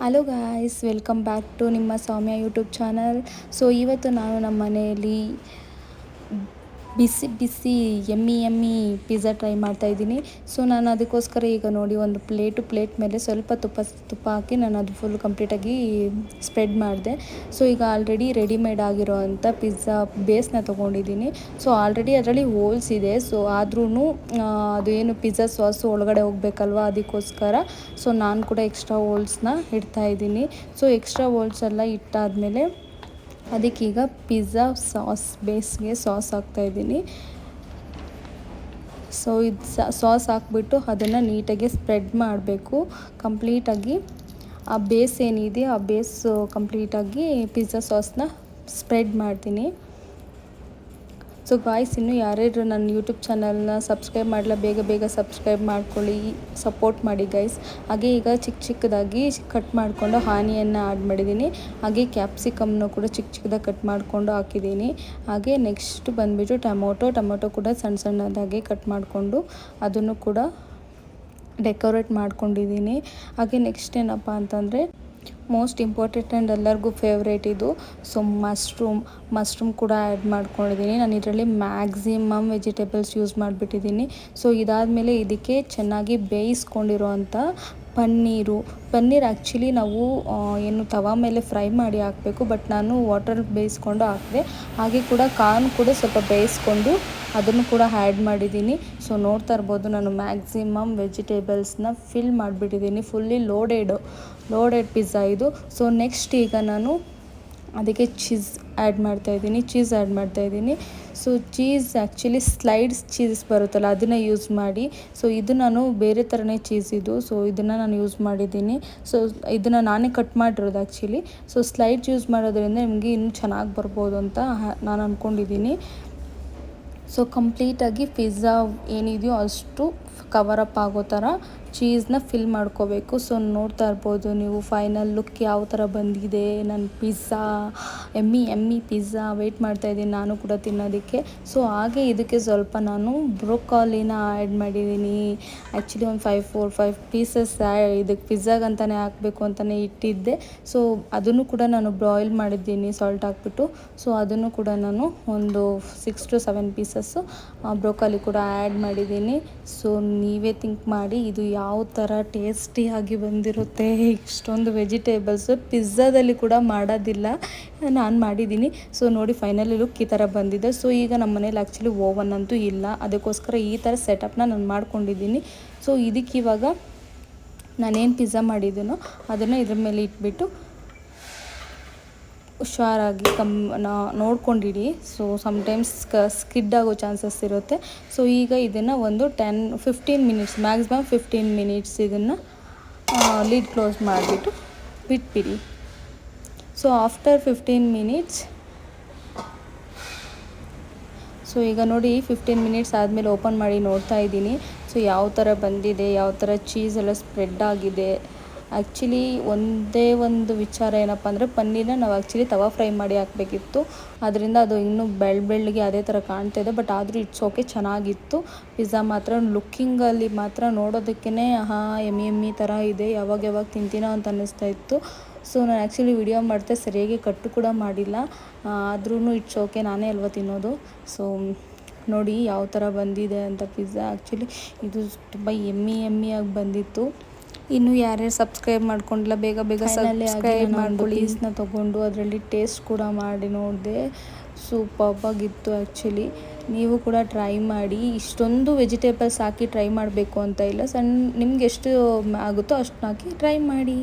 Hello guys welcome back to ನಿಮ್ಮ Soumya YouTube channel so ಇವತ್ತು ನಾನು ನಮ್ಮ ಮನೆಯಲ್ಲಿ ಬಿಸಿ ಬಿಸಿ, ಎಮ್ಮಿ ಎಮ್ಮಿ ಪಿಜ್ಜಾ ಟ್ರೈ ಮಾಡ್ತಾಯಿದ್ದೀನಿ ಸೊ ನಾನು ಅದಕ್ಕೋಸ್ಕರ ಈಗ ನೋಡಿ ಒಂದು ಪ್ಲೇಟು ಪ್ಲೇಟ್ ಮೇಲೆ ಸ್ವಲ್ಪ ತುಪ್ಪ ತುಪ್ಪ ಹಾಕಿ ನಾನು ಅದು ಫುಲ್ ಕಂಪ್ಲೀಟಾಗಿ ಸ್ಪ್ರೆಡ್ ಮಾಡಿದೆ. ಸೊ ಈಗ ಆಲ್ರೆಡಿ ರೆಡಿಮೇಡ್ ಆಗಿರೋ ಅಂಥ ಪಿಜ್ಜಾ ಬೇಸ್ನ ತೊಗೊಂಡಿದ್ದೀನಿ. ಸೊ ಆಲ್ರೆಡಿ ಅದರಲ್ಲಿ ಹೋಲ್ಸ್ ಇದೆ. ಸೊ ಆದ್ರೂ ಅದು ಏನು ಪಿಜ್ಜಾ ಸಾಸು ಒಳಗಡೆ ಹೋಗ್ಬೇಕಲ್ವ ಅದಕ್ಕೋಸ್ಕರ. ಸೊ ನಾನು ಕೂಡ ಎಕ್ಸ್ಟ್ರಾ ಹೋಲ್ಸ್ನ ಇಡ್ತಾ ಇದ್ದೀನಿ. ಸೊ ಎಕ್ಸ್ಟ್ರಾ ಹೋಲ್ಸ್ ಎಲ್ಲ ಇಟ್ಟಾದಮೇಲೆ ಅದಕ್ಕೀಗ ಪಿಜ್ಜಾ ಸಾಸ್, ಬೇಸ್ಗೆ ಸಾಸ್ ಹಾಕ್ತಾಯಿದ್ದೀನಿ ಸೊ ಇದು ಸಾಸ್ ಹಾಕ್ಬಿಟ್ಟು ಅದನ್ನು ನೀಟಾಗಿ ಸ್ಪ್ರೆಡ್ ಮಾಡಬೇಕು. ಕಂಪ್ಲೀಟಾಗಿ ಆ ಬೇಸ್ ಏನಿದೆ, ಆ ಬೇಸ್ ಕಂಪ್ಲೀಟಾಗಿ ಪಿಜ್ಜಾ ಸಾಸ್ನ ಸ್ಪ್ರೆಡ್ ಮಾಡ್ತೀನಿ. ಸೊ ಗಾಯ್ಸ್ ಇನ್ನು ಯಾರ್ಯಾರು ನನ್ನ ಯೂಟ್ಯೂಬ್ ಚಾನಲ್ನ ಸಬ್ಸ್ಕ್ರೈಬ್ ಮಾಡಲ್ಲ ಬೇಗ ಬೇಗ ಸಬ್ಸ್ಕ್ರೈಬ್ ಮಾಡ್ಕೊಳ್ಳಿ ಸಪೋರ್ಟ್ ಮಾಡಿ ಗೈಸ್ ಹಾಗೆ ಈಗ ಚಿಕ್ಕ ಚಿಕ್ಕದಾಗಿ ಕಟ್ ಮಾಡಿಕೊಂಡು ಹಾನಿಯನ್ನು ಆ್ಯಡ್ ಮಾಡಿದ್ದೀನಿ ಹಾಗೆ ಕ್ಯಾಪ್ಸಿಕಮ್ನು ಕೂಡ ಚಿಕ್ಕ ಚಿಕ್ಕದಾಗಿ ಕಟ್ ಮಾಡಿಕೊಂಡು ಹಾಕಿದ್ದೀನಿ ಹಾಗೆ ನೆಕ್ಸ್ಟ್ ಬಂದುಬಿಟ್ಟು ಟೊಮೊಟೊ ಟೊಮೊಟೊ ಕೂಡ ಸಣ್ಣ ಸಣ್ಣದಾಗಿ ಕಟ್ ಮಾಡಿಕೊಂಡು ಅದನ್ನು ಕೂಡ ಡೆಕೋರೇಟ್ ಮಾಡ್ಕೊಂಡಿದ್ದೀನಿ ಹಾಗೆ ನೆಕ್ಸ್ಟ್ ಏನಪ್ಪ ಅಂತಂದರೆ ಮೋಸ್ಟ್ ಇಂಪಾರ್ಟೆಂಟ್ ಆ್ಯಂಡ್ ಎಲ್ಲರಿಗೂ ಫೇವ್ರೇಟ್ ಇದು. ಸೊ ಮಶ್ರೂಮ್ ಮಶ್ರೂಮ್ ಕೂಡ ಆ್ಯಡ್ ಮಾಡ್ಕೊಂಡಿದ್ದೀನಿ. ನಾನು ಇದರಲ್ಲಿ ಮ್ಯಾಕ್ಸಿಮಮ್ ವೆಜಿಟೇಬಲ್ಸ್ ಯೂಸ್ ಮಾಡಿಬಿಟ್ಟಿದ್ದೀನಿ. ಸೊ ಇದಾದಮೇಲೆ ಇದಕ್ಕೆ ಚೆನ್ನಾಗಿ ಬೇಯಿಸ್ಕೊಂಡಿರೋ ಅಂಥ ಪನ್ನೀರು. ಪನ್ನೀರ್ ಆ್ಯಕ್ಚುಲಿ ನಾವು ಏನು ತವಾ ಮೇಲೆ ಫ್ರೈ ಮಾಡಿ ಹಾಕಬೇಕು ಬಟ್ ನಾನು ವಾಟರ್ ಬೇಯಿಸ್ಕೊಂಡು ಹಾಕಿದೆ. ಹಾಗೆ ಕೂಡ ಕಾರ್ನ್ ಕೂಡ ಸ್ವಲ್ಪ ಬೇಯಿಸ್ಕೊಂಡು ಅದನ್ನು ಕೂಡ ಆ್ಯಡ್ ಮಾಡಿದ್ದೀನಿ. ಸೊ ನೋಡ್ತಾ ಇರ್ಬೋದು, ನಾನು ಮ್ಯಾಕ್ಸಿಮಮ್ ವೆಜಿಟೇಬಲ್ಸ್ನ ಫಿಲ್ ಮಾಡಿಬಿಟ್ಟಿದ್ದೀನಿ. ಫುಲ್ಲಿ ಲೋಡೆಡು ಲೋಡೆಡ್ ಪಿಜ್ಜಾ ಇದು. ಸೊ ನೆಕ್ಸ್ಟ್ ಈಗ ನಾನು ಅದಕ್ಕೆ ಚೀಸ್ ಆ್ಯಡ್ ಮಾಡ್ತಾಯಿದ್ದೀನಿ ಚೀಸ್ ಆ್ಯಡ್ ಮಾಡ್ತಾಯಿದ್ದೀನಿ so cheese actually slices cheese ಬರುತ್ತಲ್ಲ, ಅದನ್ನು ಯೂಸ್ ಮಾಡಿ. ಸೊ ಇದು ನಾನು ಬೇರೆ ಥರನೇ ಚೀಸ್ ಇದು. ಸೊ ಇದನ್ನು ನಾನು ಯೂಸ್ ಮಾಡಿದ್ದೀನಿ. ಸೊ ಇದನ್ನು ನಾನೇ ಕಟ್ ಮಾಡಿರೋದು ಆ್ಯಕ್ಚುಲಿ ಸೊ ಸ್ಲೈಡ್ಸ್ ಯೂಸ್ ಮಾಡೋದ್ರಿಂದ ನಿಮಗೆ ಇನ್ನೂ ಚೆನ್ನಾಗಿ ಬರ್ಬೋದು ಅಂತ ನಾನು ಅಂದ್ಕೊಂಡಿದ್ದೀನಿ ಸೊ ಕಂಪ್ಲೀಟಾಗಿ ಪಿಜ್ಜಾ ಏನಿದೆಯೋ ಅಷ್ಟು ಕವರ್ ಅಪ್ ಆಗೋ ಥರ ಚೀಸ್ನ ಫಿಲ್ ಮಾಡ್ಕೋಬೇಕು. ಸೊ ನೋಡ್ತಾ ಇರ್ಬೋದು ನೀವು ಫೈನಲ್ ಲುಕ್ ಯಾವ ಥರ ಬಂದಿದೆ. ನನ್ನ ಪಿಜ್ಜಾ ಎಮ್ಮಿ ಎಮ್ಮಿ ಪಿಜ್ಜಾ ವೆಯ್ಟ್ ಮಾಡ್ತಾಯಿದ್ದೀನಿ ನಾನು ಕೂಡ ತಿನ್ನೋದಕ್ಕೆ. ಸೊ ಹಾಗೆ ಇದಕ್ಕೆ ಸ್ವಲ್ಪ ನಾನು ಬ್ರೋಕಾಲಿನ ಆ್ಯಡ್ ಮಾಡಿದ್ದೀನಿ. ಆ್ಯಕ್ಚುಲಿ ಒಂದು ಫೈವ್ ಫೋರ್ ಫೈವ್ ಪೀಸಸ್ ಇದಕ್ಕೆ ಪಿಜ್ಜಾಗಂತಲೇ ಹಾಕಬೇಕು ಅಂತಲೇ ಇಟ್ಟಿದ್ದೆ. ಸೊ ಅದನ್ನು ಕೂಡ ನಾನು ಬ್ರಾಯ್ಲ್ ಮಾಡಿದ್ದೀನಿ ಸಾಲ್ಟ್ ಹಾಕ್ಬಿಟ್ಟು. ಸೊ ಅದನ್ನು ಕೂಡ ನಾನು ಒಂದು six to seven pieces broccoli ಕೂಡ ಆ್ಯಡ್ ಮಾಡಿದ್ದೀನಿ. ಸೊ ನೀವೇ ಥಿಂಕ್ ಮಾಡಿ ಇದು ಯಾವ ಥರ ಟೇಸ್ಟಿಯಾಗಿ ಬಂದಿರುತ್ತೆ, ಇಷ್ಟೊಂದು ವೆಜಿಟೇಬಲ್ಸು ಪಿಜ್ಜಾದಲ್ಲಿ ಕೂಡ ಮಾಡೋದಿಲ್ಲ. ನಾನು ಮಾಡಿದ್ದೀನಿ. ಸೊ ನೋಡಿ ಫೈನಲಿ ಲುಕ್ ಈ ಥರ ಬಂದಿದೆ. ಸೊ ಈಗ ನಮ್ಮ ಮನೇಲಿ ಆ್ಯಕ್ಚುಲಿ ಓವನ್ ಅಂತೂ ಇಲ್ಲ. ಅದಕ್ಕೋಸ್ಕರ ಈ ಥರ ಸೆಟಪ್ನ ನಾನು ಮಾಡ್ಕೊಂಡಿದ್ದೀನಿ. ಸೊ ಇದಕ್ಕೆ ಇವಾಗ ನಾನೇನು ಪಿಜ್ಜಾ ಮಾಡಿದ್ದೀನೋ ಅದನ್ನು ಇದ್ರ ಮೇಲೆ ಇಟ್ಬಿಟ್ಟು ಹುಷಾರಾಗಿ ಕಮ್ ನೋಡ್ಕೊಂಡಿಡಿ. ಸೊ ಸಮ್ಟೈಮ್ಸ್ ಕ ಸ್ಕಿಡ್ ಆಗೋ ಚಾನ್ಸಸ್ ಇರುತ್ತೆ. ಸೊ ಈಗ ಇದನ್ನು ಒಂದು ten fifteen minutes maximum fifteen minutes ಇದನ್ನು ಲೀಡ್ ಕ್ಲೋಸ್ ಮಾಡಿಬಿಟ್ಟು ಬಿಟ್ಬಿಡಿ. So after fifteen minutes so ಈಗ ನೋಡಿ ಫಿಫ್ಟೀನ್ ಮಿನಿಟ್ಸ್ ಆದಮೇಲೆ ಓಪನ್ ಮಾಡಿ ನೋಡ್ತಾ ಇದ್ದೀನಿ. ಸೊ ಯಾವ ಥರ ಬಂದಿದೆ, ಯಾವ ಥರ ಚೀಸ್ ಎಲ್ಲ ಸ್ಪ್ರೆಡ್ ಆಗಿದೆ. ಆ್ಯಕ್ಚುಲಿ ಒಂದೇ ಒಂದು ವಿಚಾರ ಏನಪ್ಪ ಅಂದರೆ ಪನ್ನೀರನ್ನ ನಾವು ಆ್ಯಕ್ಚುಲಿ ತವಾ ಫ್ರೈ ಮಾಡಿ ಹಾಕಬೇಕಿತ್ತು. ಅದರಿಂದ ಅದು ಇನ್ನೂ ಬೆಳ್ಳ ಬೆಳ್ಳಗೆ ಅದೇ ಥರ ಕಾಣ್ತಾ ಇದೆ ಬಟ್ ಆದರೂ ಇಟ್ಸ್ ಓಕೆ ಚೆನ್ನಾಗಿತ್ತು. ಪಿಜ್ಜಾ ಮಾತ್ರ ಲುಕ್ಕಿಂಗಲ್ಲಿ ಮಾತ್ರ ನೋಡೋದಕ್ಕೇ ಹಾ ಎಮ್ಮಿ ಎಮ್ಮಿ ಥರ ಇದೆ, ಯಾವಾಗ ಯಾವಾಗ ತಿಂತೀನೋ ಅಂತ ಅನ್ನಿಸ್ತಾ ಇತ್ತು. ಸೊ ನಾನು ಆ್ಯಕ್ಚುಲಿ ವಿಡಿಯೋ ಮಾಡ್ತಾ ಸರಿಯಾಗಿ ಕಟ್ಟು ಕೂಡ ಮಾಡಿಲ್ಲ. ಆದ್ರೂ ಇಟ್ಸ್ ಓಕೆ ನಾನೇ ಅಲ್ವ ತಿನ್ನೋದು. ಸೊ ನೋಡಿ ಯಾವ ಥರ ಬಂದಿದೆ ಅಂತ ಪಿಜ್ಜಾ ಆ್ಯಕ್ಚುಲಿ ಇದು ತುಂಬ ಎಮ್ಮಿ ಎಮ್ಮಿಯಾಗಿ ಬಂದಿತ್ತು. ಇನ್ನು ಯಾರ್ಯಾರು ಸಬ್ಸ್ಕ್ರೈಬ್ ಮಾಡ್ಕೊಂಡಿಲ್ಲ ಬೇಗ ಬೇಗ ಸಬ್ಸ್ಕ್ರೈಬ್ ಮಾಡ್ಕೊಳ್ಳಿ ಈಸ್ನ ತೊಗೊಂಡು ಅದರಲ್ಲಿ ಟೇಸ್ಟ್ ಕೂಡ ಮಾಡಿ ನೋಡಿದೆ. ಸೂಪರ್ಬಾಗಿತ್ತು ಆ್ಯಕ್ಚುಲಿ ನೀವು ಕೂಡ ಟ್ರೈ ಮಾಡಿ. ಇಷ್ಟೊಂದು ವೆಜಿಟೇಬಲ್ಸ್ ಹಾಕಿ ಟ್ರೈ ಮಾಡಬೇಕು ಅಂತ ಇಲ್ಲ. ಸಣ್ಣ ನಿಮ್ಗೆ ಎಷ್ಟು ಆಗುತ್ತೋ ಅಷ್ಟು ಹಾಕಿ ಟ್ರೈ ಮಾಡಿ.